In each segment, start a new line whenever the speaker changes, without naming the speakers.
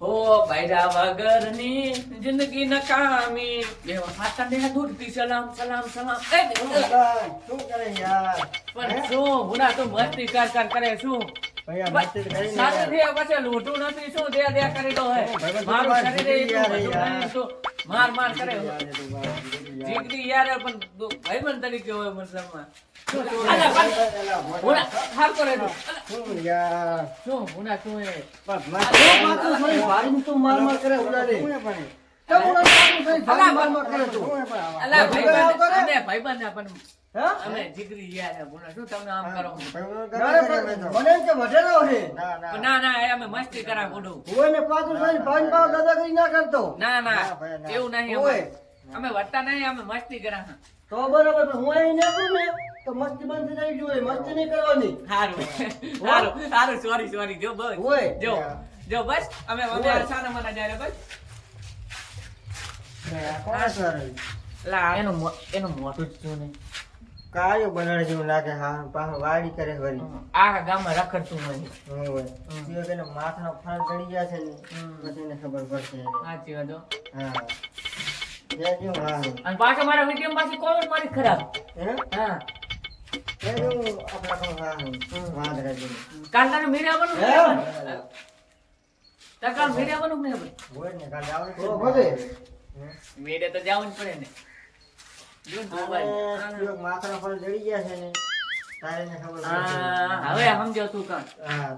ઓ બૈરા વગરની જિંદગી નકામી. બે હાથને દૂરથી સલામ સલામ સલામ.
શું કરે? યાર?
પણ શું? ગુના તો મસ્તી કર કર કરે શું? મારું માર માર કરે.
જીગરી યાર.
પણ ભાઈ ભાઈબંધ તરીકે હોય મતલબમાં
બધું
ના પણ
હે?
અમે જીગરી યાર હે, ગુના શું તમને આમ કરો?
ભાઈબંધ
ના
અમે મસ્તી કરા બોડું
હોય પાછું ભાઈ ભાવ દાદાગીરી ના કરતો.
ના ના
ના, ભાઈ, ના.
એવું નહીં. અમે વર્તા નહીં અમે મસ્તી કરા
તો બરાબર પણ હું અહીં નીકળું ને તો મસ્તી બંધ થઈ જવી જોઈએ મસ્તી નહીં કરવાની.
સારું સારું સારું સોરી સોરી જો બસ.
હોય.
જો જો બસ અમે અમે
ઓય.
સાના મના જાય બસ.
આ કોણ સર?
લા. એનું એનું મોટું જ શું ને
કાયો બનાડે જેવું લાગે હા પાછો વાડી કરે વળી.
આખા ગામમાં રખડતું નહીં
હોય. ઈયો કે માથાનો ફળ ચડી ગયા છે ને. પછી ખબર પડશે.
સાચી વાત હો.
હા જયજો હા
અને પાછો મારા વીડિયો પાછી કોમેન્ટ મારી ખરાબ.
હે?
હા.
જયજો આપણા કોણ હા? વાંદરા જેવું.
કાલ તારે મીરે આવવાનું
હે?
બનવું?
હોય ને કાલે આવડે છે
તો
જવું જ પડે ને.
ગયા છે તારે ખબર પડશે.
હવે સમજો તું કાં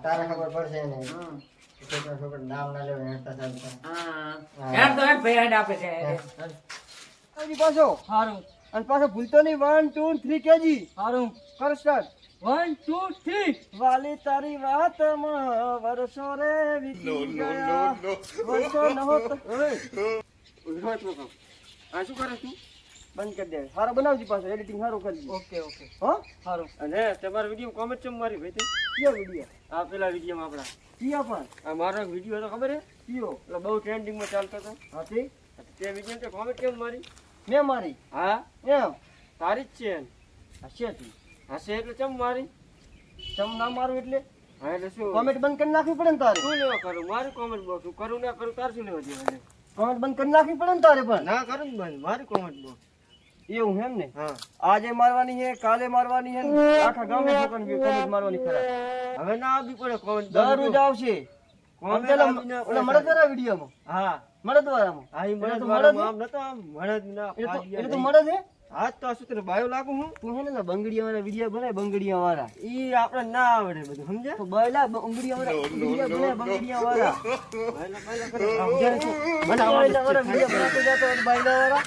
તારે ખબર પડશે ને. નામ ના
હા. તો યાર ભાઈ હાડ આપે છે
હજી પાછો.
સારું
અને પાછો ભૂલતો નહીં વન ટુ થ્રી કેજી.
સારું
કર સ્ટાર્ટ
વન ટુ થ્રી
વાલી તારી વાતમાં વર્ષો રે વીતી ગયા. વર્ષો નહોત.
આ શું કરે તું
બંધ કરી દે. સારો બનાવજો પાછો એડિટિંગ સારું કરજો
ઓકે ઓકે.
હો?
સારું
અને તમારો વીડિયો કોમેન્ટ ચમ મારી ભાઈ
કયો વીડિયો
આ પેલા વીડિયો આપણા.
કયો પણ?
આ મારો વીડિયો તો ખબર હે
કયો?
એટલે બહુ ટ્રેન્ડિંગમાં ચાલતો હતો.
હાથી?
તે વીડિયો તે કોમેન્ટ કેમ મારી.
મેં મારી?
હા?
એમ?
તારી જ છે
હશેથી
હશે એટલે ચમ મારી?
ચમ ના મારું એટલે?
હા એટલે શું?
કોમેન્ટ બંધ કરી નાખવી પડે ને તારે?
શું લેવા કરું? મારું કોમેન્ટ બોક્સ કરું ના કરું તાર શું લેવા દેવા
કોમેન્ટ બંધ કરી નાખવી પડે ને તારે પણ?
ના કરું બંધ મારી કોમેન્ટ બોક્સ
એવું એમ ને? આજે મારવાની છે કાલે મારવાની છે આખા ગામે છોકરાને કોમેન્ટ મારવાની ખરા.
હવે ના આવી પડે કોમેન્ટ.
દરરોજ આવશે. આમ પેલા ઓલા મળદ વાળા વિડીયોમાં.
હા.
મળદ
હા ઈ
એટલે
મને
તો
મારો
મળદ
આમ નતો આમ મળદ ના
એટલે તો
ફાડ્યા
એટલે તો
નહીં.
મળદ હે
હાથ તો શું તને બાયો લાગુ હું?
તું હે ને બંગડીયા વાળા વીડિયો બનાય બંગડીયા વાળા
ઈ આપણે ના આવડે બધું સમજ્યા?
તો બયલા બંગડીયા વાળા વીડિયો બનાય બંગડીયા વાળા
બાયલા બાયલા કરે.
સમજાય
મને આવડે
વાળા વીડિયો જાતો હોય વાળા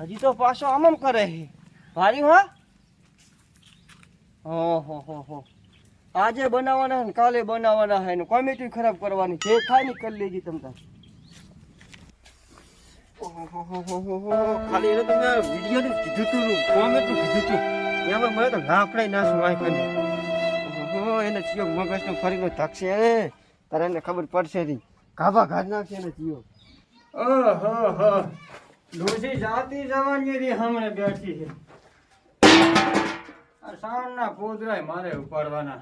હજી તો પાછો આમ આમ કરે છે. ભારી હા ઓહો હો હો આજે બનાવવાના છે ને કાલે બનાવવાના હે ને કોમેટી ખરાબ કરવાની. જે થાય ને કરી લેજી તમ તાર.
ખાલી એને તમે વીડિયો નું કીધું તું નું કોમેન્ટનું કીધું તું. એમાં મને તો ગાફડાઈ નાશું કને ઓહો એને ચિયો મગજ નો ફરીનો ધકશે એ. તારે એને ખબર પડશે નહીં. ગાભા ઘાટ નાખશે એને ચિયો
ઓહો ડોસી જાતી જવાની રી હમણે બેઠી છે. આ સાણના પોદરાય મારે ઉપાડવાના?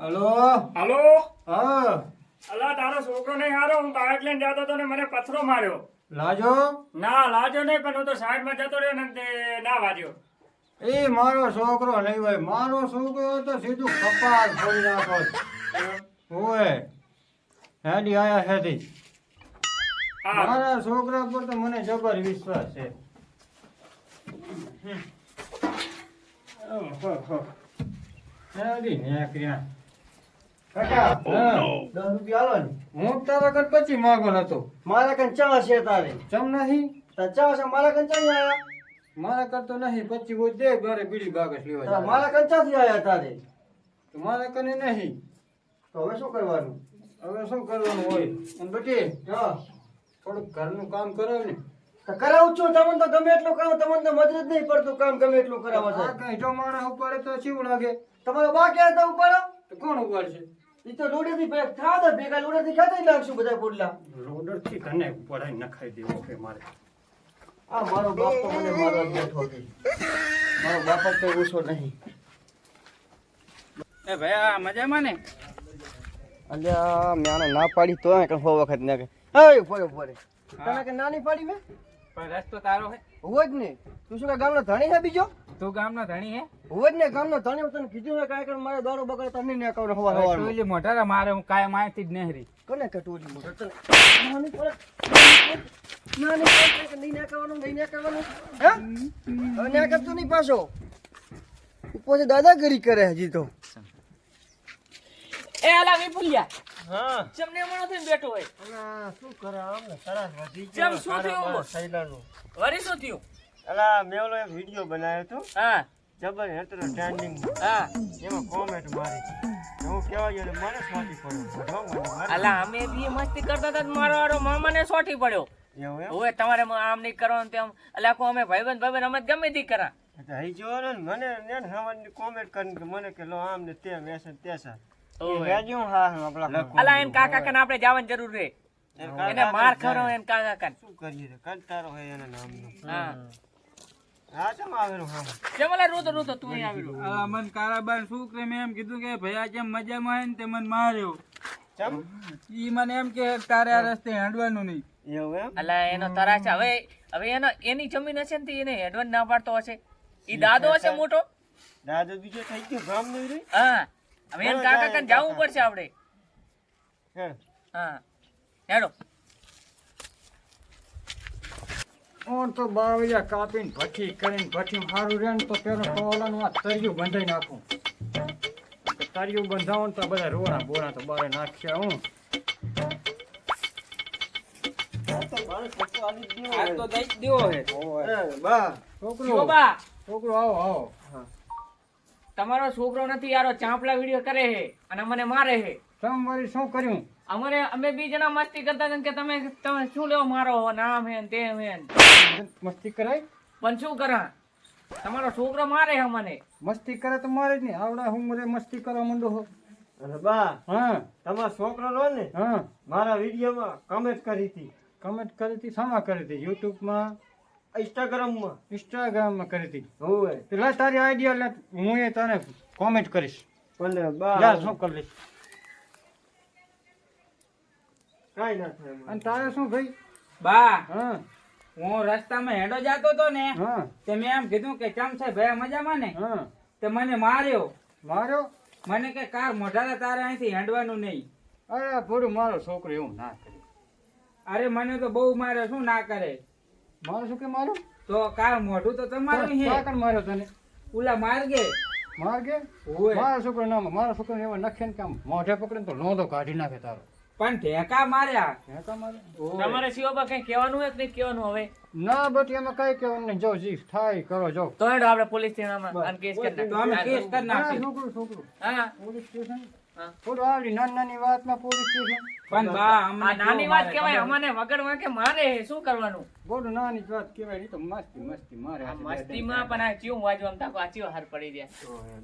હલો?
હાલો?
હા.
અલા તારો છોકરો નહીં હારો? હું બાઇક લઈને જતો હતો ને મને પથરો માર્યો.
લાજો.
ના લાજો નહીં પણ હું તો સાઈડમાં જતો રહ્યો ને ના વાજ્યો
એ મારો છોકરો નહીં ભાઈ મારો છોકરો તો સીધું કપાળ ફોડી નાખો હોય. હેડી આયા હેડી મારા છોકરા પર તો મને જબર વિશ્વાસ છે. હેડી નેકર્યા. કાકા, હા.
દસ રૂપિયા આલો ને.
હું તારા કન પછી માગો નતો.
મારા કન ચા છે તારે.
ચમ નહીં?
ચા છે મારા કન ચા આયા?
મારા કરતો નહીં પછી હું દે ઘરે બીડી બાગસ લેવા.
મારા કન ચાથી આયા તારે.
મારા કને નહીં.
તો હવે શું કરવાનું?
હવે શું કરવાનું હોય? અને બેટી
હા
થોડુંક ઘરનું કામ કરો ને.
તો કરાવું છું. તમને તો ગમે એટલું કરાવો તમને તો મદદ નહીં પડતું કામ ગમે એટલું કરાવવા
છે
ગાંઠો
કઈ જો માણસ ઉપાડે તો શું લાગે.
તમારો બા ક્યાં તો ઉપાડો?
તો કોણ ઉપાડશે?
એ તો લોડેથી ભે- ખાધા ભેગા લોડેથી ખાતા જ લાગશું બધા પોડલા
લોડરથી કને ઉપાડાઈ નખાઈ દેવો કે મારે.
આ મારો બાપ તો મને મારવા બેઠો છે. મારો બાપ તો ઓછો નહીં.
એ ભાઈ આ મજામાં ને?
અલ્યા મેં આને ના પાડી તો કે હો વખત ના કે હે ફોરે ફોરે તને કે નાની પાડી મે?
પણ રસ્તો તારો હે.
હોય જ ને તું શું કે ગામનો ધણી હે બીજો?
તું ગામનો ધણી હે?
હોય જ ને ગામનો ધણી હું તને કીધું ને કાય કરે મારે દાડો બગડે તને ને કહું હવા હવા
ટોલી મોઢારા મારે હું કાય માયથી જ નહેરી.
કોને કટોરી મોઢો તને નાની પડે નાની પડે. કે નહીં ના કરવાનું નહીં ના કરવાનું હે હવે ના કરતો નહીં પાછો. ઉપર દાદાગીરી કરે હજી તો.
એ આલા વિપુલિયા
હા.
ચમને હમણાં થઈને બેઠો હોય.
અલા શું કરે આમને તરાસ વધી
ચમ શું થયું?
સૈલાનું
વરી શું થયું?
અલા મેં ઓલો એક વીડિયો બનાવ્યો હતો.
હા.
જબર હેતરો ટ્રેન્ડિંગ
હા.
એમાં કોમેન્ટ મારી. હું કેવા ગયો મને સોટી પડ્યો.
અલા અમે બી મસ્તી કરતા હતા તો મારો વાળો મામાને સોટી પડ્યો. હવે તમારે આમ નહીં કરવાનું તેમ. અલા કો અમે ભાઈબંધ ભાઈબંધ અમે ગમે તી કરા.
હઈ જો ને મને ને ને કોમેન્ટ કરીને કે મને કે લો આમ ને તેમ એસા ને તેસા
અલા એને કાકા કન આપણે જવાની જરૂર છે. એને માર ખરો એને કાકા કન
શું કરીએ રે કંટાળો હોય એના નામનો.
હા.
હા. ચમ આવેલું? હા.
કેમ અલા રોતો રોતો તું અહીં આવેલો.
આ મન કારાબાન એમ કીધું કે ભાઈ જેમ મજામાં હે ને તે મને માર્યો. ઈ મને એમ કે તારે રસ્તે હેડવાનું નહીં.
અલા એનો તરાશ. હવે હવે એનો એની જમીન હશે ને એને હેડવન ના પાડતો હશે. ઈ દાદો હશે મોટો?
દાદો બીજો થઈ ગયો
હા. હવે એમ કાકા કન જવું પડશે આપણે.
હા?
હેડો.
ઓન તો બાવળિયા કાપીને ભઠ્ઠી કરીને ભઠ્ઠી સારું રહે ને તો પેલો ટોલાનું આ તરિયું બંધાઈ નાખું. તરિયું બંધાવો તો બધા રોણા બોણા તો બારે નાખ્યા હું.
આ તો દઈ જ દેવો હે.
એ, બા.
છોકરો આવો આવો.
તમારો છોકરો નથી યારો ચાંપલા વીડિયો કરે છે અને મને મારે છે.
તમારે મારી શું કર્યું?
અમારે અમે બી જણા મસ્તી કરતા હતા કે તમે તમે શું લેવો મારો નામ હે તે હે
મસ્તી કરાય?
પણ શું કરા? તમારો છોકરો મારે છે મને
મસ્તી કરે તો મારે જ નહીં આવડા હું મને મસ્તી કરવા માંડો હો.
બા
હા.
તમારો છોકરો રો ને
હા.
મારા વિડીયોમાં કમેન્ટ કરી હતી.
કમેન્ટ કરી હતી શામાં કરી હતી? યુટ્યુબમાં
ઇન્સ્ટાગ્રામમાં
ઇન્સ્ટાગ્રામમાં કરી હતી.
હોવે
પેલા તારી આઈડિયા લે હું એ તને કોમેન્ટ કરીશ.
પણ બા.
શું કરી લઈશ
કાઈ ના થાય
અને તારે શું ભાઈ?
બા
હા.
હું રસ્તામાં હેડો જાતો તો ને
હા.
તે મેં એમ કીધું કે ચમ છે ભાઈ મજામાં ને?
હા.
તે મને માર્યો.
માર્યો?
મને કે કાર મોઢારા તારે અહીંથી હેડવાનું નહીં.
અરે પૂરું મારો છોકરો એવું ના કરે.
અરે મને તો બહુ મારે શું ના કરે?
મારો શું કે મારું
તો કા મોઢું તો તમારું હે
કાકણ માર્યો તને.
ઉલા માર્ગે.
માર્ગે?
ઓય.
મારા છોકરો ના મારો છોકરો એવા નખે ને કામ મોઢે પકડે ને તો લોંદો કાઢી નાખે તારો.
પણ ઠેકા માર્યા.
ઠેકા
માર્યા?
તમારે શિવબા કઈ કહેવાનું હોય કે નહીં કહેવાનું હવે?
ના બટી એમાં કઈ કેવું નહીં. જો જી થાય કરો જો
તો હેડો આપણે પોલીસ સ્ટેશનમાં અને કેસ કરી
તો અમે કેસ કરી નાખો
છોકરું છોકરું.
હા.
Police station. થોડું આવડી નાની નાની વાતમાં પોલીસ સ્ટેશન?
પણ બા અમને
નાની વાત કહેવાય અમને વગર વાંકે મારે શું કરવાનું?
બહુ નાની વાત કહેવાય નહીં તો મસ્તી મસ્તી મારે
મસ્તીમાં પણ આ ચિયું વાજવા તાકો આ ચિયો હાર પડી
જાય.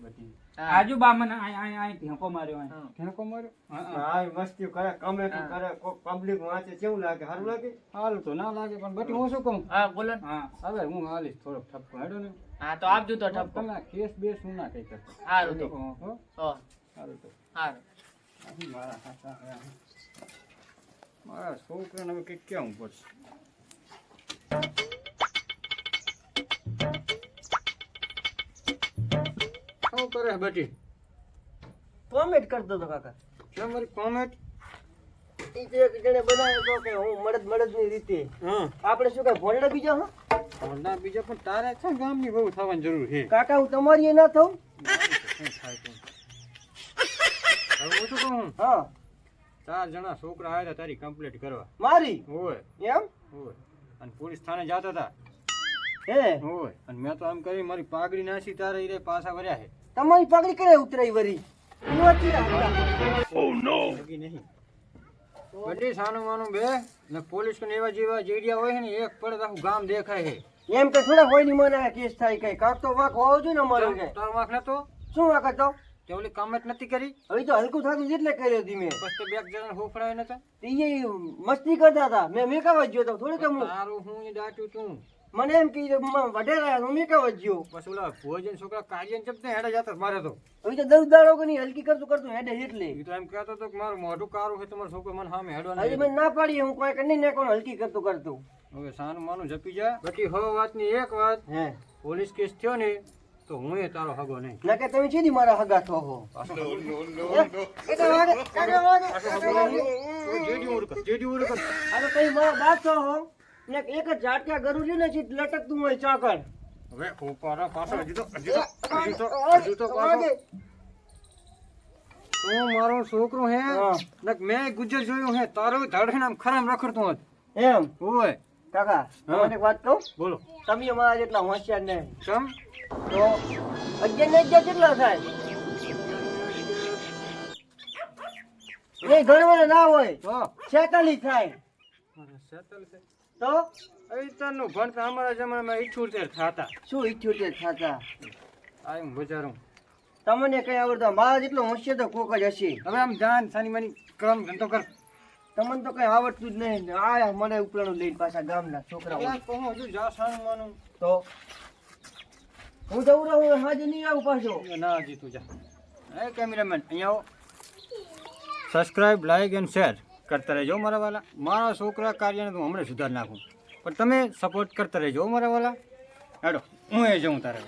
બધી.
આજુ બા મને આય આય અહીં ઢેકો માર્યો.
હા.
ઠેકો માર્યો?
હા,
મસ્તી કરે
કમે.
કરે કોક પબ્લિક વાંચે કેવું લાગે? સારું લાગે?
હાલ તો ના લાગે પણ બટી હું શું કહું
હા બોલો ને.
હા
હવે હું હાલીશ થોડોક ઠપકો હેડો ને.
હા તો આપજો તો ઠપકો.
તમે આ કેસ બેસ હું ના કઈ કરતો.
સારું તો.
હો,
હો,
સારું તો.
સારું
અહીં મારા હાથા હે. મારા છોકરાને હવે કંઈક કેવું પડશે. શું કરે બટી
કોમેન્ટ કરતો હતો કાકા.
કેમ મારી કોમેન્ટ
ઈ જણે બનાવ્યો કે હું મળદની રીતે. આપણે શું કઈ ભોંડડા બીજા હો?
ભોંડા બીજો પણ તારે છે ગામની બહુ થવાની જરૂર છે.
કાકા હું તમારી ના થઉં?
હું શું કહું?
હા.
ચાર જણા છોકરા આવ્યા હતા તારી કમ્પ્લીટ કરવા.
મારી?
હોય.
એમ?
હોય. અને પોલીસ થાને જતા હતા.
હે?
હોય. અને મેં તો આમ કરી મારી પાઘડી નાસી તારે રે પાછા વર્યા છે.
તમારી પાઘડી કરે ઉતરાઈ વરી?
નહીં. બધી સાનું માનું બે ને પોલીસ ને એવા જેવા જેડિયા હોય ને એક પડે આખું ગામ દેખાય છે.
એમ તો થોડા હોયની મને કેસ થાય કઈ. કાક તો વાક હોવો જોઈએ ને અમારો કે.
તાર વાક નતો?
શું વાક હતો?
તે ઓલી કમેન્ટ નથી કરી?
હવે તો હલકું થતું એટલે કર્યો ધીમે.
બસ તો બે જણા હોફળાય નતા?
તે ઈ મસ્તી કરતા હતા. મેં મેકાવા ગયો તો થોડું કમ
તારું હું ઈ દાટ્યું તું.
મને એમ કીધું મ- વઢેરા હું મેં કહેવા જ્યો.
બસ ઓલા ભોજન છોકરા કાર્યન ચપતે હેડે જતા મારે તો.
હવે તો દસ દાડો કોની નહીં હલકી કરતું કરતું હેડે એટલે.
એ તો એમ કહેતો હતો કે મારું મોઢું કારું છે તમારો છોકરો મને સામે હેડવા
હજી
નહીં
મને ના પાડી હું કોઈ કરી ને કોણ હલકી કરતું કરતું.
હવે સાનું માનું જપી જા. બાકી હો વાતની એક વાત.
હે.
પોલીસ કેસ થયો ને તો હું એ તારો હગો નહીં.
ના કે તમે સીધી મારા હગા થો હો? એ તો વાગે, કાકા વાગે,
જેડી ઉરક જેડી ઉરક
આ તો કઈ મારા બાપ થો હો. ને એક જ ઝાટકા ગરું ને સીધ લટકતું હોય ચાકર
હવે ઉપર પાછો હજી તો હજી તો હજી તો હજી તો પાછો. તું મારો છોકરો હે.
ને
નક મેં ગુજર જોયું હે. તારું ધડ નામ ખરામ રખડતું હોત.
એમ?
હોય
કાકા મને વાત કહું?
બોલો.
તમે અમારા જેટલા હોશિયાર ને
કેમ
તો અગિયાર ને અગિયાર કેટલા થાય? એ ગણવાના ના હોય. છેતાલીસ થાય.
છેતાલીસ છે
તો
અત્યારનું ભણતર અમારા જમાનામાં ઇઠ્યોતેર થતા.
શું ઇઠ્યોતેર થતા?
આ એમ વિચારું
તમને કઈ આવડતો? મારા જેટલો હોશિયાર તો કોક જ હશે.
હવે આમ જાન સાની માની ક્રમ ધંધો કર.
તમને તો કઈ આવડતું જ નહીં. આ મને ઉપરાણું લઈને પાછા ગામના
અલા, તો હજુ જા સાનું માનું
તો? હું જઉં રહું હાજર નહીં આવું પાછો.
ના હજી તું જા. એ કેમેરામેન અહીંયા આવો. સબસ્ક્રાઇબ લાઈક એન્ડ શેર કરતા રહેજો મારા વાલા. મારા છોકરા કાર્યને હું હમણાં સુધાર નાખું. પણ તમે સપોર્ટ કરતા રહેજો મારા વાલા. હેડો, હું એ જાઉં તારે.